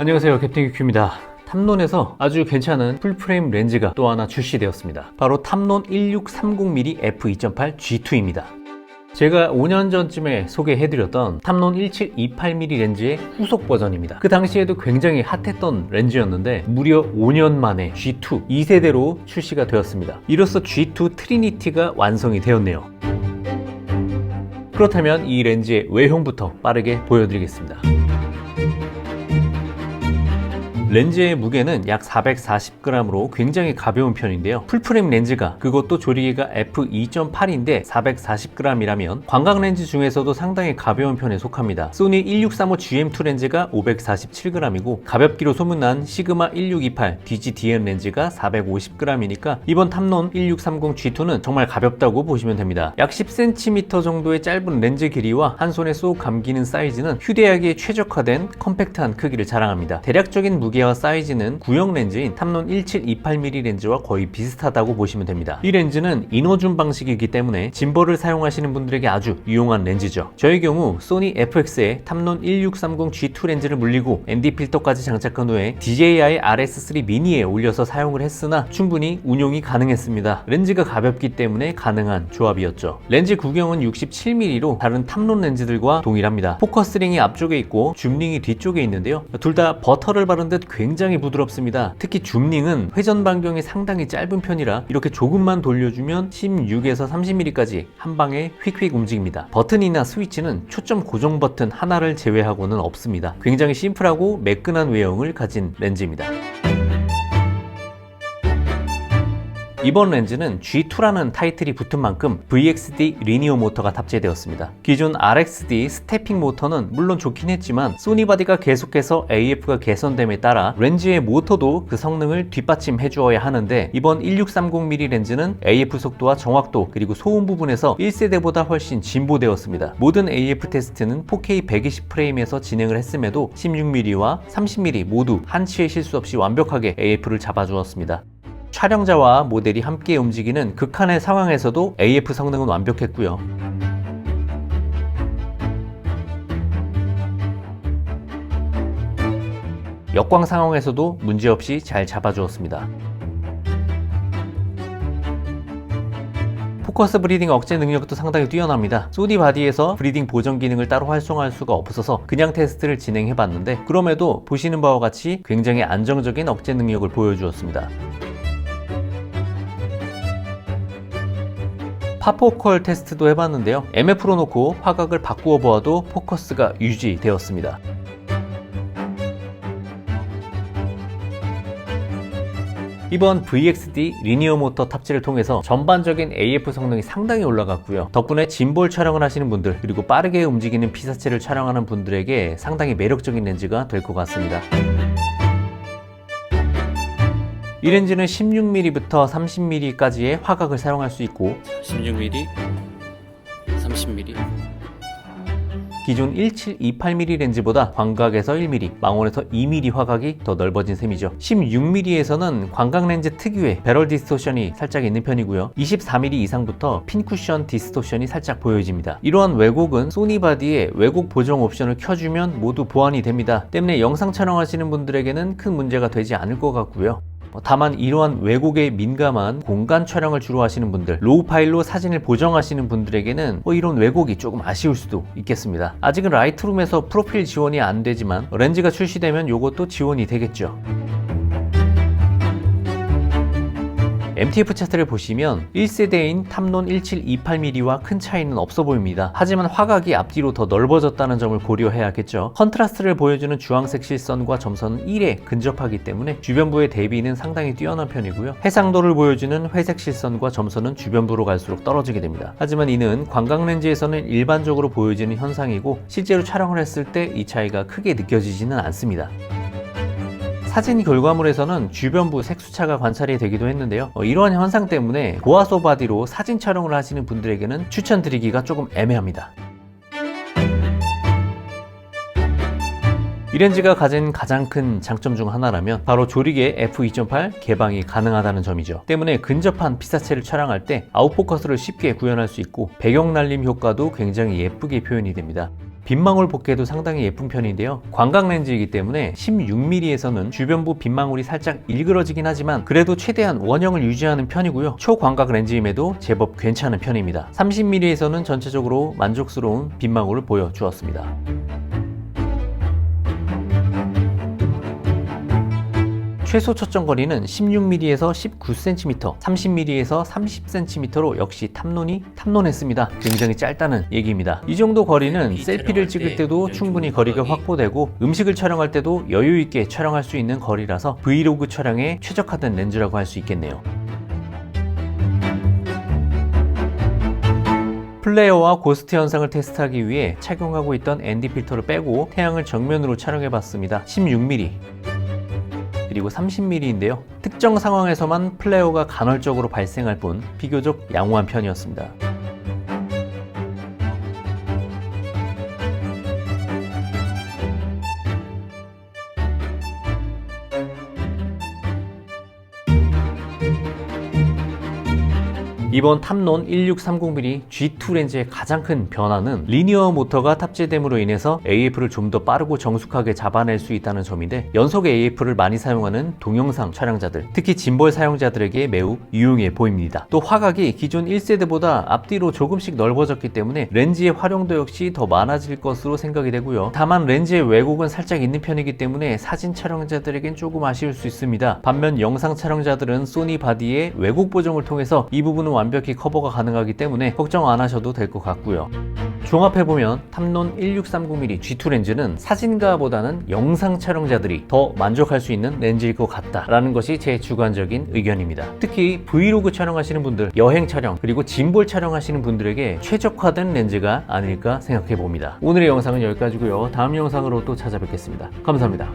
안녕하세요 캡틴 큐입니다 탐론에서 아주 괜찮은 풀프레임 렌즈가 또 하나 출시되었습니다 바로 탐론 1630mm f2.8 G2입니다 제가 5년 전쯤에 소개해드렸던 탐론 1728mm 렌즈의 후속 버전입니다. 그 당시에도 굉장히 핫했던 렌즈였는데 무려 5년 만에 G2 2세대로 출시가 되었습니다. 이로써 G2 트리니티가 완성이 되었네요. 그렇다면 이 렌즈의 외형부터 빠르게 보여드리겠습니다. 렌즈의 무게는 약 440g으로 굉장히 가벼운 편인데요. 풀프레임 렌즈가 그것도 조리개가 f2.8인데 440g이라면 광각 렌즈 중에서도 상당히 가벼운 편에 속합니다. 소니 1635GM2 렌즈가 547g이고 가볍기로 소문난 시그마 1628 DG-DN 렌즈가 450g이니까 이번 탐론 1630G2는 정말 가볍다고 보시면 됩니다. 약 10cm 정도의 짧은 렌즈 길이와 한 손에 쏙 감기는 사이즈는 휴대하기에 최적화된 컴팩트한 크기를 자랑합니다. 대략적인 무게 와 사이즈는 구형 렌즈인 탐론 1728mm 렌즈와 거의 비슷하다고 보시면 됩니다. 이 렌즈는 인어줌 방식이기 때문에 짐벌을 사용하시는 분들에게 아주 유용한 렌즈죠. 저의 경우 소니 FX에 탐론 1630G2 렌즈를 물리고 ND 필터까지 장착한 후에 DJI RS3 미니에 올려서 사용을 했으나 충분히 운용이 가능했습니다. 렌즈가 가볍기 때문에 가능한 조합이었죠. 렌즈 구경은 67mm로 다른 탐론 렌즈들과 동일합니다. 포커스링이 앞쪽에 있고 줌링이 뒤쪽에 있는데요. 둘 다 버터를 바른 듯 굉장히 부드럽습니다. 특히 줌링은 회전 반경이 상당히 짧은 편이라 이렇게 조금만 돌려주면 16에서 30mm까지 한 방에 휙휙 움직입니다. 버튼이나 스위치는 초점 고정 버튼 하나를 제외하고는 없습니다. 굉장히 심플하고 매끈한 외형을 가진 렌즈입니다. 이번 렌즈는 G2라는 타이틀이 붙은 만큼 VXD 리니어 모터가 탑재되었습니다. 기존 RXD 스태핑 모터는 물론 좋긴 했지만 소니 바디가 계속해서 AF가 개선됨에 따라 렌즈의 모터도 그 성능을 뒷받침해 주어야 하는데 이번 1630mm 렌즈는 AF 속도와 정확도 그리고 소음 부분에서 1세대보다 훨씬 진보되었습니다. 모든 AF 테스트는 4K 120프레임에서 진행을 했음에도 16mm와 30mm 모두 한치의 실수 없이 완벽하게 AF를 잡아주었습니다. 촬영자와 모델이 함께 움직이는 극한의 상황에서도 AF 성능은 완벽했고요. 역광 상황에서도 문제없이 잘 잡아주었습니다. 포커스 브리딩 억제 능력도 상당히 뛰어납니다. 소니 바디에서 브리딩 보정 기능을 따로 활성화할 수가 없어서 그냥 테스트를 진행해 봤는데 그럼에도 보시는 바와 같이 굉장히 안정적인 억제 능력을 보여주었습니다. 파포컬 테스트도 해봤는데요. MF로 놓고 화각을 바꾸어 보아도 포커스가 유지되었습니다. 이번 VXD 리니어 모터 탑재를 통해서 전반적인 AF 성능이 상당히 올라갔고요. 덕분에 짐볼 촬영을 하시는 분들 그리고 빠르게 움직이는 피사체를 촬영하는 분들에게 상당히 매력적인 렌즈가 될 것 같습니다. 이 렌즈는 16mm부터 30mm까지의 화각을 사용할 수 있고 16mm, 30mm. 기존 1728mm 렌즈보다 광각에서 1mm, 망원에서 2mm 화각이 더 넓어진 셈이죠. 16mm에서는 광각 렌즈 특유의 배럴 디스토션이 살짝 있는 편이고요. 24mm 이상부터 핀 쿠션 디스토션이 살짝 보여집니다. 이러한 왜곡은 소니 바디에 왜곡 보정 옵션을 켜주면 모두 보완이 됩니다. 때문에 영상 촬영하시는 분들에게는 큰 문제가 되지 않을 것 같고요. 어, 다만 이러한 왜곡에 민감한 공간 촬영을 주로 하시는 분들 로우 파일로 사진을 보정하시는 분들에게는 뭐 이런 왜곡이 조금 아쉬울 수도 있겠습니다. 아직은 라이트룸에서 프로필 지원이 안 되지만 렌즈가 출시되면 이것도 지원이 되겠죠 MTF 차트를 보시면 1세대인 탐론 1728mm와 큰 차이는 없어 보입니다. 하지만 화각이 앞뒤로 더 넓어졌다는 점을 고려해야겠죠. 컨트라스트를 보여주는 주황색 실선과 점선은 1에 근접하기 때문에 주변부의 대비는 상당히 뛰어난 편이고요. 해상도를 보여주는 회색 실선과 점선은 주변부로 갈수록 떨어지게 됩니다. 하지만 이는 광각 렌즈에서는 일반적으로 보여지는 현상이고 실제로 촬영을 했을 때 이 차이가 크게 느껴지지는 않습니다. 사진 결과물에서는 주변부 색수차가 관찰이 되기도 했는데요. 어, 이러한 현상 때문에 고화소 바디로 사진 촬영을 하시는 분들에게는 추천드리기가 조금 애매합니다. 이 렌즈가 가진 가장 큰 장점 중 하나라면 바로 조리개 f2.8 개방이 가능하다는 점이죠. 때문에 근접한 피사체를 촬영할 때 아웃포커스를 쉽게 구현할 수 있고 배경 날림 효과도 굉장히 예쁘게 표현이 됩니다. 빗망울 복개도 상당히 예쁜 편인데요. 광각 렌즈이기 때문에 16mm에서는 주변부 빗망울이 살짝 일그러지긴 하지만 그래도 최대한 원형을 유지하는 편이고요. 초광각 렌즈임에도 제법 괜찮은 편입니다. 30mm에서는 전체적으로 만족스러운 빗망울을 보여주었습니다. 최소 초점 거리는 16mm에서 19cm, 30mm에서 30cm로 역시 탐론이 탐론했습니다. 굉장히 짧다는 얘기입니다. 이 정도 거리는 셀피 셀피를 찍을 때 때도 충분히 좀 거리가 확보되고 음식을 촬영할 때도 여유 있게 촬영할 수 있는 거리라서 브이로그 촬영에 최적화된 렌즈라고 할 수 있겠네요. 플레어와 고스트 현상을 테스트하기 위해 착용하고 있던 ND 필터를 빼고 태양을 정면으로 촬영해 봤습니다. 16mm 그리고 30mm인데요. 특정 상황에서만 플레어가 간헐적으로 발생할 뿐 비교적 양호한 편이었습니다. 이번 탐론 1630mm G2 렌즈의 가장 큰 변화는 리니어 모터가 탑재됨으로 인해서 AF를 좀 더 빠르고 정숙하게 잡아낼 수 있다는 점인데 연속 AF를 많이 사용하는 동영상 촬영자들, 특히 짐벌 사용자들에게 매우 유용해 보입니다. 또 화각이 기존 1세대보다 앞뒤로 조금씩 넓어졌기 때문에 렌즈의 활용도 역시 더 많아질 것으로 생각이 되고요. 다만 렌즈의 왜곡은 살짝 있는 편이기 때문에 사진 촬영자들에겐 조금 아쉬울 수 있습니다. 반면 영상 촬영자들은 소니 바디의 왜곡 보정을 통해서 이 부분은 완벽히 커버가 가능하기 때문에 걱정 안 하셔도 될 것 같고요. 종합해보면 탐론 1630mm G2 렌즈는 사진가보다는 영상 촬영자들이 더 만족할 수 있는 렌즈일 것 같다라는 것이 제 주관적인 의견입니다. 특히 브이로그 촬영하시는 분들, 여행 촬영, 그리고 짐볼 촬영하시는 분들에게 최적화된 렌즈가 아닐까 생각해 봅니다. 오늘의 영상은 여기까지고요. 다음 영상으로 또 찾아뵙겠습니다. 감사합니다.